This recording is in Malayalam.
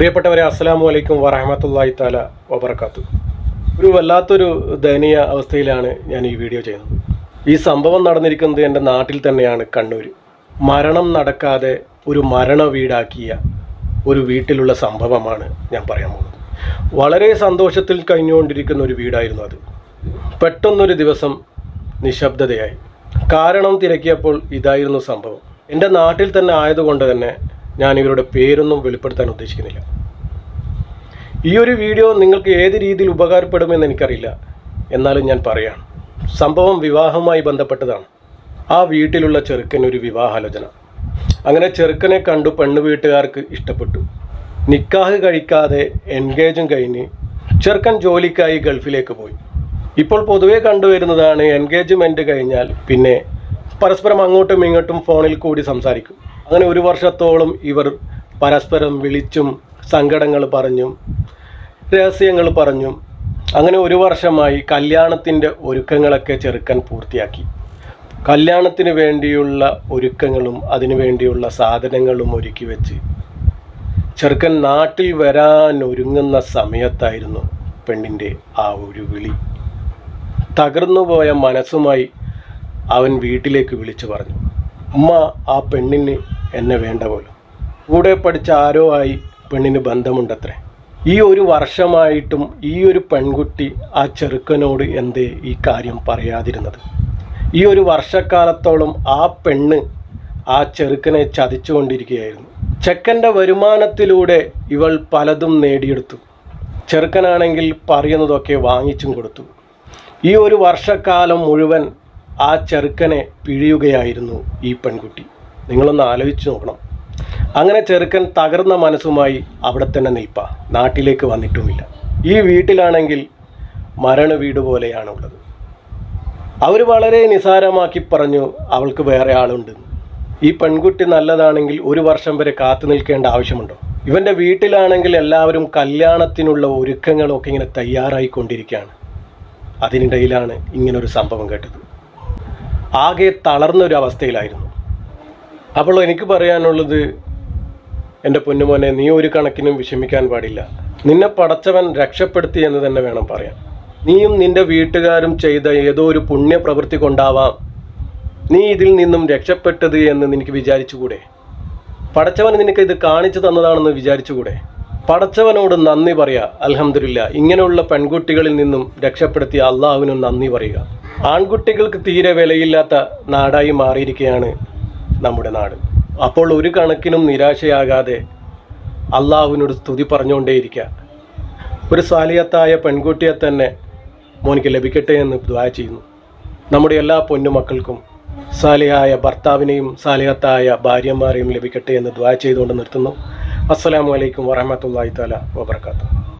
പ്രിയപ്പെട്ടവരെ അസ്സാം വലൈക്കും വറഹമത്തല്ലാഹി താല വബർക്കാത്തു ഒരു വല്ലാത്തൊരു ദയനീയ അവസ്ഥയിലാണ് ഞാൻ ഈ വീഡിയോ ചെയ്യുന്നത്. ഈ സംഭവം നടന്നിരിക്കുന്നത് എന്റെ നാട്ടിൽ തന്നെയാണ് കണ്ണൂർ മരണം നടക്കാതെ ഒരു മരണ വീടാക്കിയ ഒരു വീട്ടിലുള്ള സംഭവമാണ് ഞാൻ പറയാൻ പോകുന്നത്. വളരെ സന്തോഷത്തിൽ കഴിഞ്ഞുകൊണ്ടിരിക്കുന്ന ഒരു വീടായിരുന്നു അത്. പെട്ടെന്നൊരു ദിവസം നിശബ്ദതയായി. കാരണം തിരക്കിയപ്പോൾ ഇതായിരുന്നു സംഭവം. എന്റെ നാട്ടിൽ തന്നെ ആയതുകൊണ്ട് തന്നെ ഞാൻ ഇവരുടെ പേരൊന്നും വെളിപ്പെടുത്താൻ ഉദ്ദേശിക്കുന്നില്ല. ഈ ഒരു വീഡിയോ നിങ്ങൾക്ക് ഏത് രീതിയിൽ ഉപകാരപ്പെടുമെന്ന് എനിക്കറിയില്ല. എന്നാലും ഞാൻ പറയാം സംഭവം വിവാഹവുമായി ബന്ധപ്പെട്ടതാണ്. ആ വീട്ടിലുള്ള ചെറുക്കൻ ഒരു വിവാഹാലോചന. അങ്ങനെ ചെറുക്കനെ കണ്ടു പെണ്ണു വീട്ടുകാർക്ക് ഇഷ്ടപ്പെട്ടു. നിക്കാഹ് കഴിക്കാതെ എൻഗേജും കഴിഞ്ഞ് ചെറുക്കൻ ജോലിക്കായി ഗൾഫിലേക്ക് പോയി. ഇപ്പോൾ പൊതുവെ കണ്ടുവരുന്നതാണ് എൻഗേജ്മെന്റ് കഴിഞ്ഞാൽ പിന്നെ പരസ്പരം അങ്ങോട്ടും ഇങ്ങോട്ടും ഫോണിൽ കൂടി സംസാരിക്കും. അങ്ങനെ ഒരു വർഷത്തോളം ഇവർ പരസ്പരം വിളിച്ചും സങ്കടങ്ങൾ പറഞ്ഞും രഹസ്യങ്ങൾ പറഞ്ഞും അങ്ങനെ ഒരു വർഷമായി കല്യാണത്തിന്റെ ഒരുക്കങ്ങളൊക്കെ ചെറുക്കൻ പൂർത്തിയാക്കി. കല്യാണത്തിന് വേണ്ടിയുള്ള ഒരുക്കങ്ങളും അതിനു വേണ്ടിയുള്ള സാധനങ്ങളും ഒരുക്കി വെച്ച് ചെറുക്കൻ നാട്ടിൽ വരാൻ ഒരുങ്ങുന്ന സമയത്തായിരുന്നു പെണ്ണിന്റെ ആ ഒരു വിളി. തകർന്നുപോയ മനസ്സുമായി അവൻ വീട്ടിലേക്ക് വിളിച്ചു പറഞ്ഞു ഉമ്മ ആ പെണ്ണിന് എന്നെ വേണ്ട പോലും. കൂടെ പഠിച്ച ആരോ ആയി പെണ്ണിന് ബന്ധമുണ്ടത്രേ. ഈ ഒരു വർഷമായിട്ടും ഈ ഒരു പെൺകുട്ടി ആ ചെറുക്കനോട് എന്തേ ഈ കാര്യം പറയാതിരുന്നത്? ഈ ഒരു വർഷക്കാലത്തോളം ആ പെണ്ണ് ആ ചെറുക്കനെ ചതിച്ചുകൊണ്ടിരിക്കുകയായിരുന്നു. ചെക്കന്റെ വരുമാനത്തിലൂടെ ഇവൾ പലതും നേടിയെടുത്തു. ചെറുക്കനാണെങ്കിൽ പറയുന്നതൊക്കെ വാങ്ങിച്ചും കൊടുത്തു. ഈ ഒരു വർഷക്കാലം മുഴുവൻ ആ ചെറുക്കനെ പിഴിയുകയായിരുന്നു ഈ പെൺകുട്ടി. നിങ്ങളൊന്ന് ആലോചിച്ച് നോക്കണം. അങ്ങനെ ചെറുക്കൻ തകർന്ന മനസ്സുമായി അവിടെ തന്നെ നിൽപ്പ. നാട്ടിലേക്ക് വന്നിട്ടുമില്ല. ഈ വീട്ടിലാണെങ്കിൽ മരണ വീട് പോലെയാണുള്ളത് അവർ വളരെ നിസാരമാക്കി പറഞ്ഞു അവൾക്ക് വേറെ ആളുണ്ട്. ഈ പെൺകുട്ടി നല്ലതാണെങ്കിൽ ഒരു വർഷം വരെ കാത്തു നിൽക്കേണ്ട ആവശ്യമുണ്ടോ? ഇവന്റെ വീട്ടിലാണെങ്കിൽ എല്ലാവരും കല്യാണത്തിനുള്ള ഒരുക്കങ്ങളൊക്കെ ഇങ്ങനെ തയ്യാറായിക്കൊണ്ടിരിക്കുകയാണ്. അതിനിടയിലാണ് ഇങ്ങനൊരു സംഭവം കേട്ടത്. ആകെ തളർന്നൊരു അവസ്ഥയിലായിരുന്നു അപ്പോൾ എനിക്ക് പറയാനുള്ളത് എന്റെ പൊന്നുമോനെ നീ ഒരു കണക്കിനും വിഷമിക്കാൻ പാടില്ല. നിന്നെ പടച്ചവൻ രക്ഷപ്പെടുത്തി എന്ന് തന്നെ വേണം പറയാൻ. നീയും നിന്റെ വീട്ടുകാരും ചെയ്ത ഏതോ ഒരു പുണ്യപ്രവൃത്തി കൊണ്ടാവാം നീ ഇതിൽ നിന്നും രക്ഷപ്പെട്ടത് എന്ന് നിനക്ക് വിചാരിച്ചുകൂടെ? പടച്ചവൻ നിനക്ക് ഇത് കാണിച്ചു തന്നതാണെന്ന് വിചാരിച്ചുകൂടെ? പടച്ചവനോട് നന്ദി പറയുക അലഹമില്ല ഇങ്ങനെയുള്ള പെൺകുട്ടികളിൽ നിന്നും രക്ഷപ്പെടുത്തിയ അള്ളാഹുവിനും നന്ദി പറയുക. ആൺകുട്ടികൾക്ക് തീരെ വിലയില്ലാത്ത നാടായി മാറിയിരിക്കുകയാണ് നമ്മുടെ നാട്. അപ്പോൾ ഒരു കണക്കിനും നിരാശയാകാതെ അള്ളാഹുവിനോട് സ്തുതി പറഞ്ഞുകൊണ്ടേയിരിക്കുക ഒരു സാലിയത്തായ പെൺകുട്ടിയെ തന്നെ മോനിക്ക് ലഭിക്കട്ടെ എന്ന് ദ്വാ ചെയ്യുന്നു. നമ്മുടെ എല്ലാ പൊന്നുമക്കൾക്കും സാലിയായ ഭർത്താവിനെയും സാലിഹത്തായ ഭാര്യമാരെയും ലഭിക്കട്ടെ എന്ന് ദ്വാ ചെയ്തുകൊണ്ട് നിർത്തുന്നു. അസ്സലാമു അലൈക്കും വറഹമത്തല്ലാഹി താല വബർക്കാത്തു